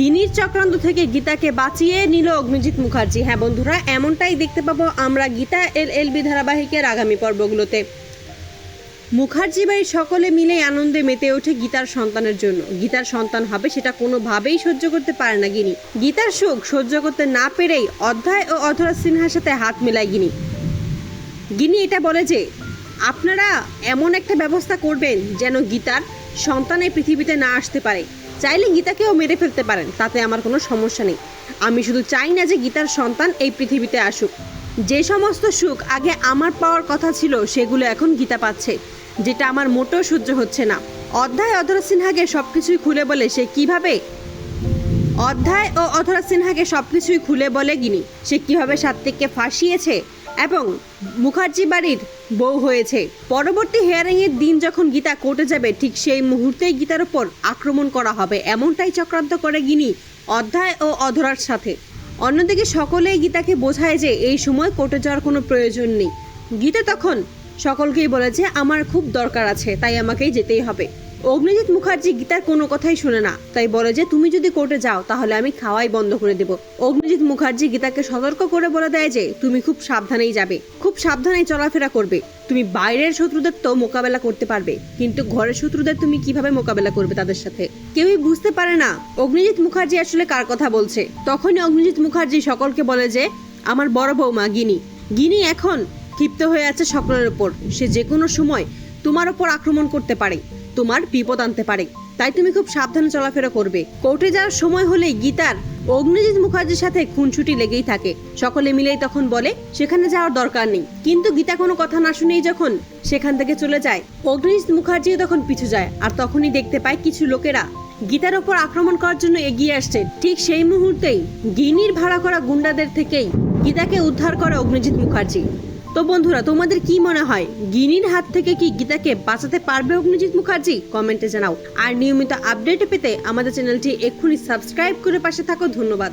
গিনির চক্রান্ত থেকে গীতাকে বাঁচিয়ে নিল অগ্নিজিৎ মুখার্জি। হ্যাঁ বন্ধুরা, এমনটাই দেখতে পাবো আমরা গীতা এল এল বি ধারাবাহিকের আগামী পর্বগুলোতে। মুখার্জি বাড়ির সকলে মিলে আনন্দে মেতে ওঠে গীতার সন্তানের জন্য। গীতার সন্তান হবে সেটা কোনোভাবেই সহ্য করতে পারে না গিনি। গীতার সুখ সহ্য করতে না পেরেই অধ্যায় ও অধরা সিনহার সাথে হাত মেলায় গিনি। গিনি এটা বলে যে আপনারা এমন একটা ব্যবস্থা করবেন যেন গীতার সন্তান এই পৃথিবীতে না আসতে পারে। চাইলে গীতাকেও মেরে ফেলতে পারেন, তাতে আমার কোনো সমস্যা নেই। আমি শুধু চাই না যে গীতার সন্তান এই পৃথিবীতে আসুক। যে সমস্ত সুখ আগে আমার পাওয়ার কথা ছিল, সেগুলো এখন গীতা পাচ্ছে, যেটা আমার মোটেও সহ্য হচ্ছে না। অধ্যায় অধরা সিনহাকে সব কিছুই খুলে বলে সে কীভাবে? অধ্যায় ও অধরা সিনহাকে সব কিছুই খুলে বলে গিনি, সে কীভাবে সাত্বিককে ফাঁসিয়েছে? এবং মুখার্জি বাড়ির বউ হয়েছে। পরবর্তী হেয়ারিং এর দিন যখন গীতা কোর্টে যাবে, ঠিক সেই মুহূর্তেই গীতার উপর আক্রমণ করা হবে। এমনটাই চক্রান্ত করে গিনি অধ্যায় ও অধরার সাথে। অন্যদিকে সকলেই গীতাকে বোঝায় যে এই সময় কোর্টে যাওয়ার কোনো প্রয়োজন নেই। গীতা তখন সকলকেই বলে যে আমার খুব দরকার আছে, তাই আমাকেই যেতেই হবে। অগ্নিজিৎ মুখার্জি গীতার কোনো কথাই শুনে না। তাই বলে যে, তুমি যদি কোর্টে যাও, তাহলে আমি খাওয়াই বন্ধ করে দেব। অগ্নিজিৎ মুখার্জি গীতাকে সতর্ক করে বলে দেয় যে, তুমি খুব সাবধানেই যাবে। খুব সাবধানেই চলাফেরা করবে। তুমি বাইরের শত্রুদের তো মোকাবেলা করতে পারবে, কিন্তু ঘরের শত্রুদের তুমি কীভাবে মোকাবেলা করবে তাদের সাথে? কেউই বুঝতে পারে না অগ্নিজিৎ মুখার্জি আসলে কার কথা বলছে। তখনই অগ্নিজিৎ মুখার্জি সকলকে বলে যে, আমার বড় বৌমা, গিনি। গিনি এখন ক্ষিপ্ত হয়ে আছে সকলের উপর সে যে কোনো সময় তোমার ওপর আক্রমণ করতে পারে। তোমার বিপদ আনতে পারে। তাই তুমি খুব সাবধানে চলাফেরা করবে। কোর্টে যাওয়ার সময় হলেই গীতার অগ্নিজিৎ মুখার্জির সাথে খুনছুটি লেগেই থাকে। সকলে মিলেই তখন বলে, সেখানে যাওয়ার দরকার নেই। কিন্তু গীতা কোনো কথা না শুনেই যখন সেখান থেকে চলে যায়, অগ্নিজিৎ মুখার্জি তখন পিছু যায়। আর তখনই দেখতে পায় কিছু লোকেরা গীতার ওপর আক্রমণ করার জন্য এগিয়ে আসছে। ঠিক সেই মুহূর্তেই গিনির ভাড়া করা গুন্ডাদের থেকেই গীতাকে উদ্ধার করে অগ্নিজিৎ মুখার্জি। তো বন্ধুরা, তোমাদের কি মনে হয়? গিনির হাত থেকে কি গীতাকে বাঁচাতে পারবে অগ্নিজিৎ মুখার্জি? কমেন্টে জানাও। আর নিয়মিত আপডেট পেতে আমাদের চ্যানেলটি এক্ষুনি সাবস্ক্রাইব করে পাশে থাকো। ধন্যবাদ।